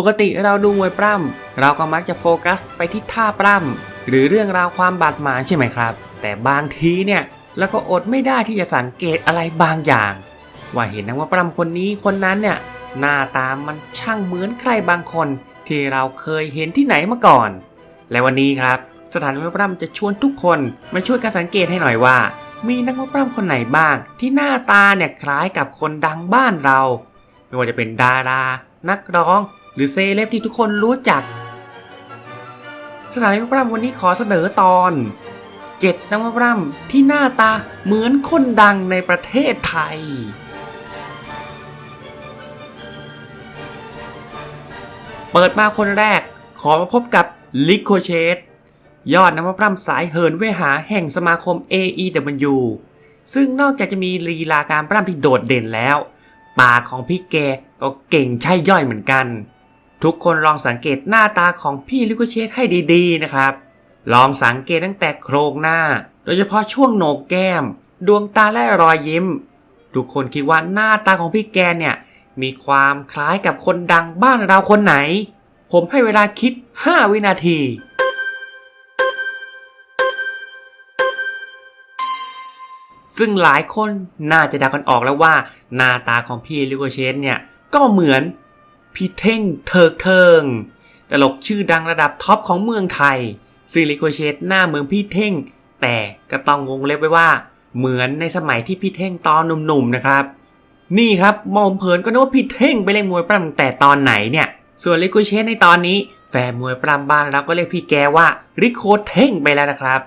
ปกติเราดูมวยปล้ำเราก็มักจะโฟกัสไปที่ท่าปล้ำหรือเรื่องราวความบาดหมางใช่ไหมครับ แต่บางทีเนี่ยเราก็อดไม่ได้ที่จะสังเกตอะไรบางอย่าง ว่าเห็นนักมวยปล้ำคนนี้คนนั้นเนี่ยหน้าตามันช่างเหมือนใครบางคน ที่เราเคยเห็นที่ไหนมาก่อน และวันนี้ครับ สถานมวยปล้ำจะชวนทุกคนมาช่วยกันสังเกตให้หน่อยว่า มีนักมวยปล้ำคนไหนบ้าง ที่หน้าตาเนี่ยคล้ายกับคนดังบ้านเรา ไม่ว่าจะเป็นดารา นักร้อง หรือเซเลบที่ทุกคนรู้จัก สถานมวยปล้ำวันนี้ขอเสนอตอนเจ็ดนักมวยปล้ำที่หน้าตาเหมือนคนดังในประเทศไทย เปิดมาคนแรกขอมาพบกับลิโคเชตยอดนักปล้ำสายเหินเวหาแห่งสมาคม AEW ซึ่งนอกจากจะมีลีลาการปล้ำที่โดดเด่นแล้ว ปากของพี่แกก็เก่งใช่ย่อยเหมือนกัน ทุกคนลองสังเกตหน้าตาของพี่ลิโคเชตให้ดีๆนะครับ ลองสังเกตตั้งแต่โครงหน้า โดยเฉพาะช่วงโหนกแก้ม ดวงตาและรอยยิ้ม ทุกคนคิดว่าหน้าตาของพี่แกเนี่ย มีความคล้ายกับคนดังบ้านเราคนไหน ผมให้เวลาคิด 5 วินาทีซึ่งหลายคนน่าจะเดากันออกแล้วว่าหน้าตาของพี่ลิโกเชนเนี่ย ก็เหมือน พี่เท่งเถิกเทิง ตลกชื่อดังระดับท็อปของเมืองไทยซึ่งลิโกเชตหน้าเมือนพี่เท่ง แต่ก็ต้องวงเล็บไว้ว่า เหมือนในสมัยที่พี่เท่งตอนหนุ่มๆนะครับ นี่ครับมองเผินก็นึกว่าพี่เท่งไปเล่นมวยปล้ำแต่ตอนไหนเนี่ย ส่วนลิโกเชตในตอนนี้แฟนมวยปล้ำบ้านเราก็เรียกพี่แกว่าริโคเท่งไปแล้วนะครับ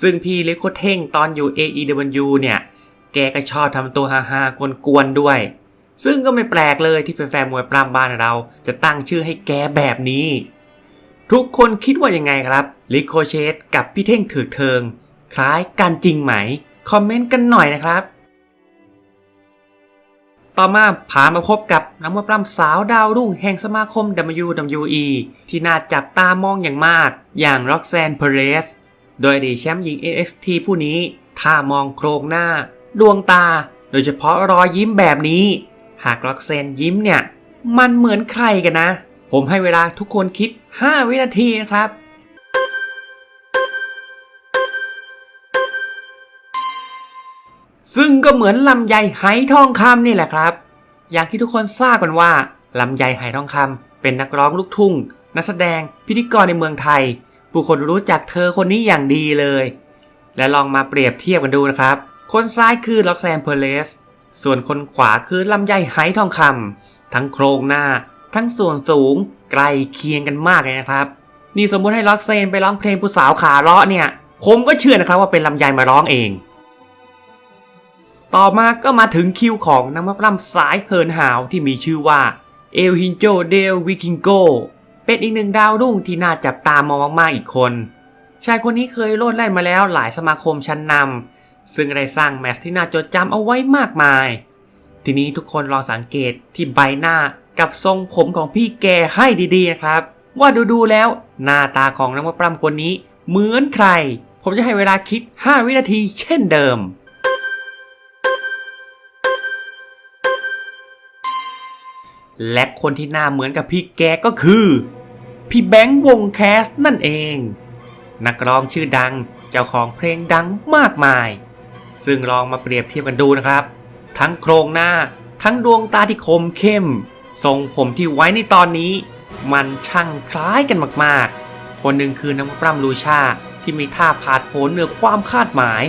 ซึ่งพี่ริโคเท่งตอนอยู่ AEW เนี่ย แกก็ชอบทำตัวฮาๆกวนๆด้วย ซึ่งก็ไม่แปลกเลยที่แฟนๆมวยปล้ำบ้านเรา จะตั้งชื่อให้แกแบบนี้ ทุกคนคิดว่ายังไงครับลิโคเชตกับพี่เท่งถือเทิง คล้ายกันจริงไหม คอมเมนต์กันหน่อยนะครับ ต่อมาพามาพบกับนักมวยปล้ำสาวดาวรุ่งแห่งสมาคม WWE ที่น่าจับตามองอย่างมาก อย่าง Roxanne Perez โดยอดีตแชมป์หญิง NXT ผู้นี้ ถ้ามองโครงหน้า ดวงตา โดยเฉพาะรอยยิ้มแบบนี้ หาก Roxanne ยิ้มเนี่ย มันเหมือนใครกันนะ ผมให้เวลาทุกคนคิด 5 วินาทีนะครับซึ่งก็เหมือนลำไยไหทองคำนี่แหละครับ อย่างที่ทุกคนทราบกันว่าลำไยไหทองคำเป็นนักร้องลูกทุ่ง นักแสดงพิธีกรในเมืองไทย ผู้คนรู้จักเธอคนนี้อย่างดีเลย และลองมาเปรียบเทียบกันดูนะครับ คนซ้ายคือล็อกแซนเพอร์เลส ส่วนคนขวาคือลำไยไหทองคำทั้งโครงหน้า ทั้งส่วนสูงใกล้เคียงกันมากเลยนะครับ นี่สมมติให้ล็อกเซนไปร้องเพลงผู้สาวขาเลาะเนี่ย ผมก็เชื่อนะครับว่าเป็นลำไยมาร้องเอง ต่อมาก็มาถึงคิวของนักมะปล้ำสายเหินหาวที่มีชื่อว่าเอลฮินโจเดลวิคิงโกเป็นอีกหนึ่งดาวรุ่งที่น่าจับตามองมากๆอีกคน ชายคนนี้เคยโลดแล่นมาแล้วหลายสมาคมชั้นนำ ซึ่งได้สร้างแมตช์ที่น่าจดจำเอาไว้มากมาย ทีนี้ทุกคนลองสังเกตที่ใบหน้ากับทรงผมของพี่แกให้ดีๆนะครับ ว่าดูๆแล้วหน้าตาของนักมะปล้ำคนนี้เหมือนใคร ผมจะให้เวลาคิด 5 วินาทีเช่นเดิมและคนที่หน้าเหมือนกับพี่แกก็คือ พี่แบงค์วงแคสนั่นเอง นักร้องชื่อดังเจ้าของเพลงดังมากมาย ซึ่งลองมาเปรียบเทียบกันดูนะครับ ทั้งโครงหน้า ทั้งดวงตาที่คมเข้ม ทรงผมที่ไว้ในตอนนี้ มันช่างคล้ายกันมากๆ คนหนึ่งคือน้ำปล้ำลูชาที่มีท่าผาดโผนเหนือความคาดหมาย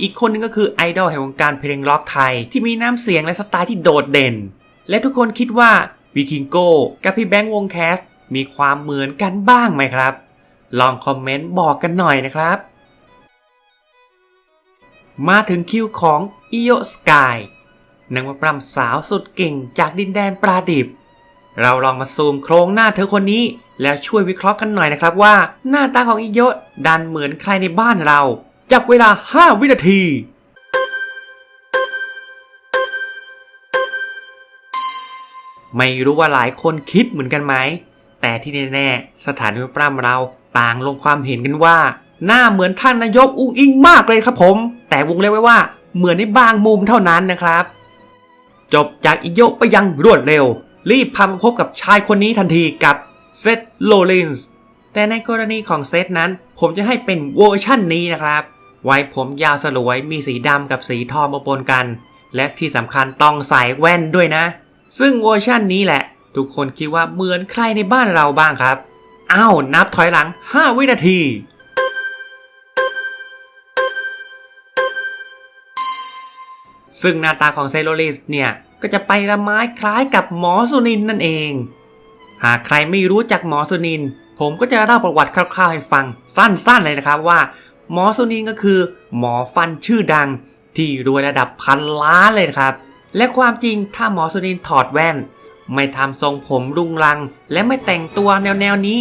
อีกคนหนึงก็คือไอดอลแห่งวงการเพลงร็อกไทย ที่มีน้ำเสียงและสไตล์ที่โดดเด่น และทุกคนคิดว่าวิคิงโก้กับพี่แบงค์วงแคสมีความเหมือนกันบ้างไหมครับ ลองคอมเมนต์บอกกันหน่อยนะครับ มาถึงคิวของอิโยสกายนางมาปรำสาวสุดเก่งจากดินแดนปราดิบ เราลองมาซูมโครงหน้าเธอคนนี้ แล้วช่วยวิเคราะห์กันหน่อยนะครับว่า หน้าตาของอิโยดันเหมือนใครในบ้านเรา จับเวลา 5 วินาทีไม่รู้ว่าหลายคนคิดเหมือนกันไหม แต่ที่แน่ๆ สถานีปล้ำเราต่างลงความเห็นกันว่า หน้าเหมือนท่านนายกอุ้งอิงมากเลยครับผม แต่วงเล็บไว้ว่าเหมือนในบางมุมเท่านั้นนะครับ จบจากอิโยะไปยังรวดเร็ว รีบพามาพบกับชายคนนี้ทันทีกับเซธโลลินส์แต่ในกรณีของเซธนั้น ผมจะให้เป็นเวอร์ชั่นนี้นะครับ ไว้ผมยาวสลวยมีสีดำกับสีทองมาปนกัน และที่สำคัญต้องใส่แว่นด้วยนะ ซึ่งเวอร์ชั่นนี้แหละ ทุกคนคิดว่าเหมือนใครในบ้านเราบ้างครับอ้าวนับถอยหลัง 5 วินาที ซึ่งหน้าตาของเซโลลิสเนี่ยก็จะไปละไม้คล้ายกับหมอสุนินนั่นเอง หากใครไม่รู้จักหมอสุนิน ผมก็จะเล่าประวัติคร่าวๆให้ฟังสั้นๆเลยนะครับว่า หมอสุนินก็คือหมอฟันชื่อดัง ที่รวยระดับพันล้านเลยครับ และความจริงถ้าหมอสุนินถอดแว่น ไม่ทำทรงผมรุงรัง และไม่แต่งตัวแนวๆนี้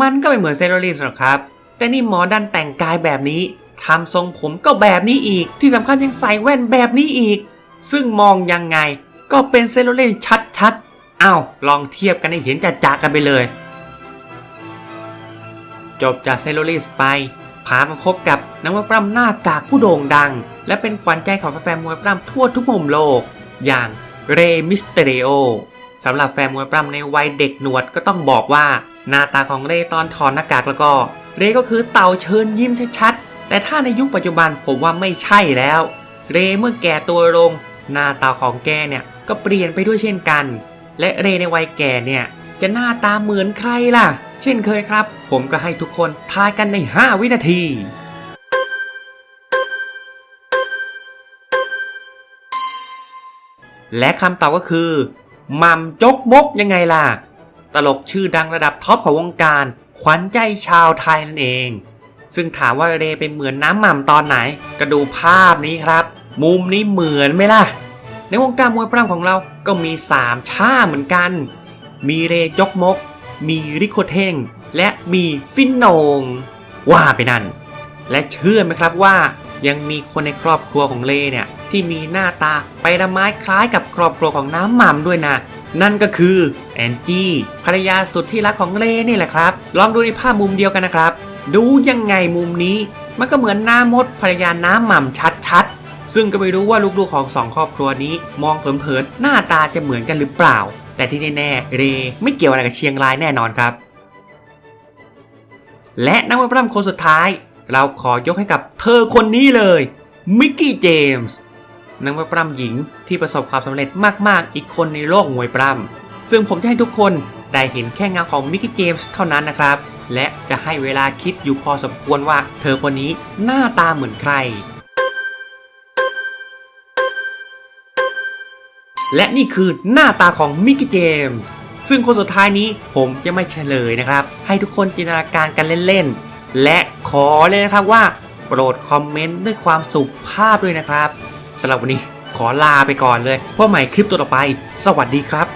มันก็ไม่เหมือนเซโรลิสหรอกครับ แต่นี่หมอดันแต่งกายแบบนี้ ทำทรงผมก็แบบนี้อีก ที่สำคัญยังใส่แว่นแบบนี้อีก ซึ่งมองยังไงก็เป็นเซโรลิสชัดๆอ้าวลองเทียบกันให้เห็นจัดๆกันไปเลย จบจากเซโลลิสไปพามาพบกับนักมวยปล้ำหน้ากากผู้โด่งดัง และเป็นขวัญใจของแฟนมวยปล้ำทั่วทุกมุมโลก อย่างเรมิสเตเรโอสำหรับแฟนมวยปล้ำในวัยเด็กหนวดก็ต้องบอกว่า หน้าตาของเรตอนถอดหน้ากากแล้วก็ เรก็คือเต่าเชิญยิ้มชัดๆ แต่ถ้าในยุคปัจจุบันผมว่าไม่ใช่แล้ว เรเมื่อแก่ตัวลง หน้าตาของแกเนี่ยก็เปลี่ยนไปด้วยเช่นกัน และเรในวัยแก่เนี่ยจะหน้าตาเหมือนใครล่ะ เช่นเคยครับ ผมก็ให้ทุกคนทายกันใน 5 วินาทีและคำตอบก็คือมัมจกมกยังไงล่ะ ตลกชื่อดังระดับท็อปของวงการ ขวัญใจชาวไทยนั่นเอง ซึ่งถามว่าเรเป็นเหมือนน้ำหม่ำตอนไหน ก็ดูภาพนี้ครับ มุมนี้เหมือนไหมล่ะ ในวงการมวยปล้ำของเราก็มี 3 ชาเหมือนกัน มีเรจกมก มีริโคเทง และมีฟินโนง ว่าไปนั่น และเชื่อไหมครับว่ายังมีคนในครอบครัวของเลเนี่ยที่มีหน้าตาไปละไม้คล้ายกับครอบครัวของน้ำหม่ำด้วยนะ นั่นก็คือแอนจี้ภรรยาสุดที่รักของเลนี่แหละครับ ลองดูในภาพมุมเดียวกันนะครับ ดูยังไงมุมนี้ มันก็เหมือนหน้ามดภรรยาน้ำหม่ำชัดๆ ซึ่งก็ไม่รู้ว่าลูกๆของสองครอบครัวนี้ มองเผินๆหน้าตาจะเหมือนกันหรือเปล่า แต่ที่แน่ๆเรไม่เกี่ยวอะไรกับเชียงรายแน่นอนครับ และนักมวยปล้ำคนสุดท้าย เราขอยกให้กับเธอคนนี้เลยมิกกี้เจมส์นักมวยปล้ำหญิงที่ประสบความสำเร็จมากๆ อีกคนในโลกมวยปล้ำซึ่งผมจะให้ทุกคนได้เห็นแค่เงาของมิกกี้เจมส์เท่านั้นนะครับ และจะให้เวลาคิดอยู่พอสมควรว่า เธอคนนี้หน้าตาเหมือนใคร และนี่คือหน้าตาของมิกกี้เจมส์ซึ่งคนสุดท้ายนี้ผมจะไม่เฉลยนะครับ ให้ทุกคนจินตนาการกันเล่นๆ และขอเลยนะครับว่า โปรดคอมเมนต์ด้วยความสุภาพด้วยนะครับสำหรับวันนี้ขอลาไปก่อนเลยพบใหม่คลิปตัวต่อไป สวัสดีครับ